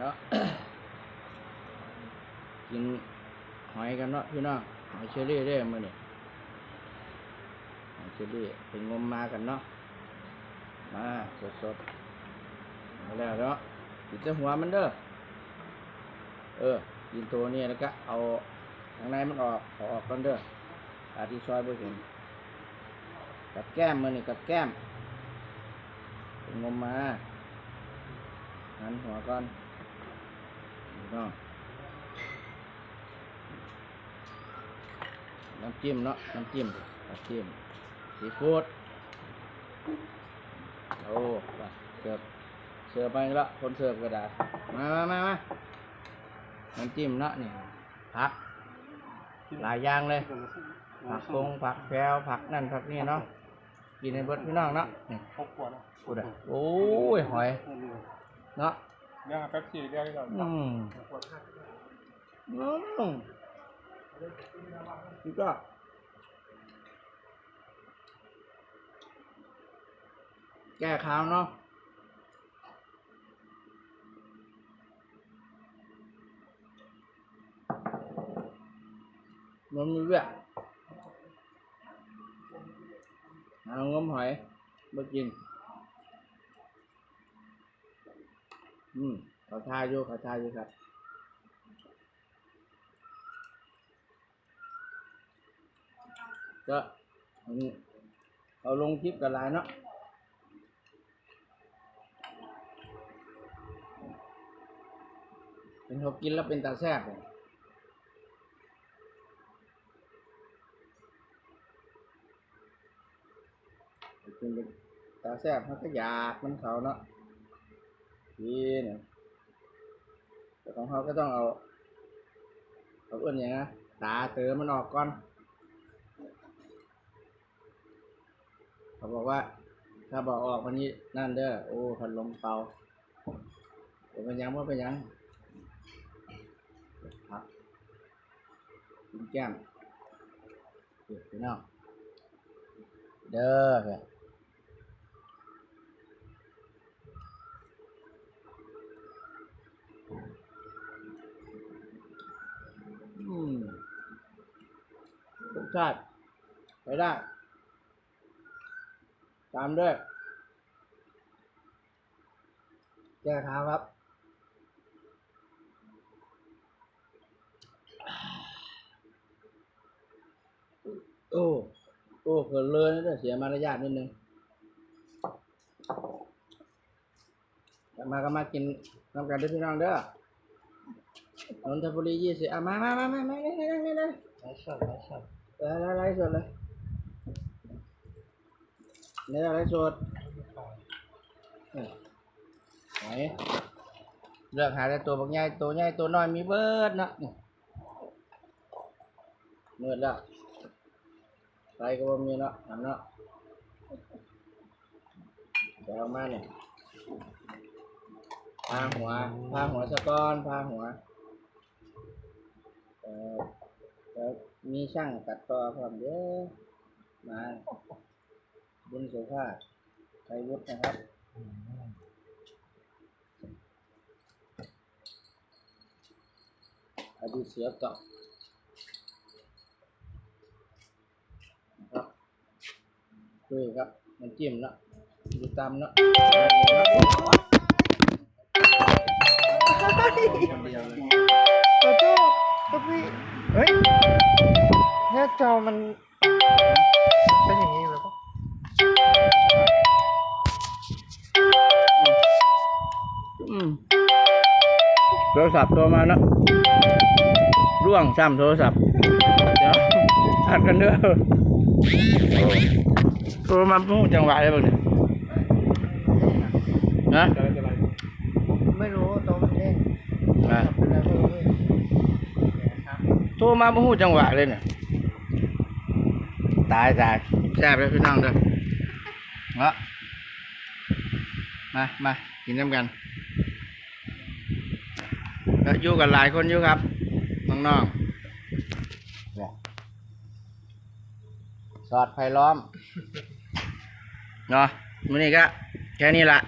เนาะกินหอยกันเนาะพี่น้องหอยเชอรี่ได้มาเนี่ยหอยเชอรี่เป็นงมมากันเนาะมาสดๆมาแล้วเนาะกินแต่หัวมันเด้อเออกินตัวนี้แล้วก็เอาข้างในมันออกเอาออกกันเด้ออาที่ซอยบ่เห็นกับแก้มมือนี่กับแก้มเป็นงมมาหันหัวก่อน น้องน้ำจิ้มเนาะน้ำจิ้มน้ำจิ้มซีฟู้ดโอ้ไปเสิร์ฟเสิร์ฟไปแล้วคนเสิร์ฟก็ได้มามามามาน้ำจิ้มเนาะนี่ผักหลายอย่างเลยผักคงผักแพรวผักนั่นผักนี่เนาะกินในเบิดพี่น้องเนาะนี่หกขวดนะพูดอะโอ้ยหอย เนาะ เรื่องแป๊บซี่เรื่องนี้ก่อนอืมอืมนี่ก็แก้ขาวเนาะมันมีเวียเอางมหอยมากิน อืมเขาทาอยู่เขาทาอยู่ครับก็อันนี้เอาลงคลิปกันหลายเนาะเป็นเขากินแล้วเป็นตาแซ่บเลยเป็นตาแซ่บเขาก็อยากมันเขาเนาะ กินแต่ของเขาก็ต้องเอาเอาเอื้นอย่างนะตาเตอมันออกก่อน เขาบอกว่า ถ้าบอกออกวันนี้นั่นเด้อโอ้พัดลมเป่าเป็นยังว่าเป็นยังครับกินแก้มเดี๋ยวพี่น้องเด้อมรส ชาติไปได้ ตามด้วยแก้เท้าครับ โอ้ โอ้เขินเลยนะเนี่ยเสียมารยาทนิดนึงมาก็มากินน้ำกันด้วยพี่น้องเด้อนนทบุรียี่สิบอะมามามามามาเลยเลยเลยเลยไร้ สดไร้สดไล่ไล่ไล่สดเลยเนี่ยไล่สดไหนเลือกหาแต่ตัวบางใหญ่ตัวใหญ่ตัวน้อยมีเบิร์ดนะนี่มืดแล้วไปก็บ่มีเนาะหันเนาะไปเอามาเนี่ยพาหัวพาหัวสะก้อนพาหัวเออแล้ว มีช่างตัดต่อพร้อมเด้อมาบุญสุภาพชัยวุฒินะครับอดีตเสือเก่านะครับด้วยครับมันำจิ้มเนาะดูตามเนาะคนเดียวเลยขอโทษครับพี่เฮ้ยหน้าจอมันเป็นอย่างนี้เลยปะอืมโทรศัพท์โทรมาเนาะร่วงซ้ำโทรศัพท์เดี๋ยวอัดกันเด้อโทรมาพูดจังหวะอะไรบ้างเนี่ยนะจะอะไรจะอะไรไม่รู้โต๊ะมันเด้งอะทำเป็นอะไรไม่รู้เลยครับโทรมาพูดจังหวะเลยเนี่ย ตายตายแซ่บเลยพี่น้องเด้อเนาะมามากินน้ำกันก็อยู่กันหลายคนอยู่ครับน้องๆเนี่ยสอดไผ่ล้อมเนาะมื้อนี้ก็แค่นี้ละ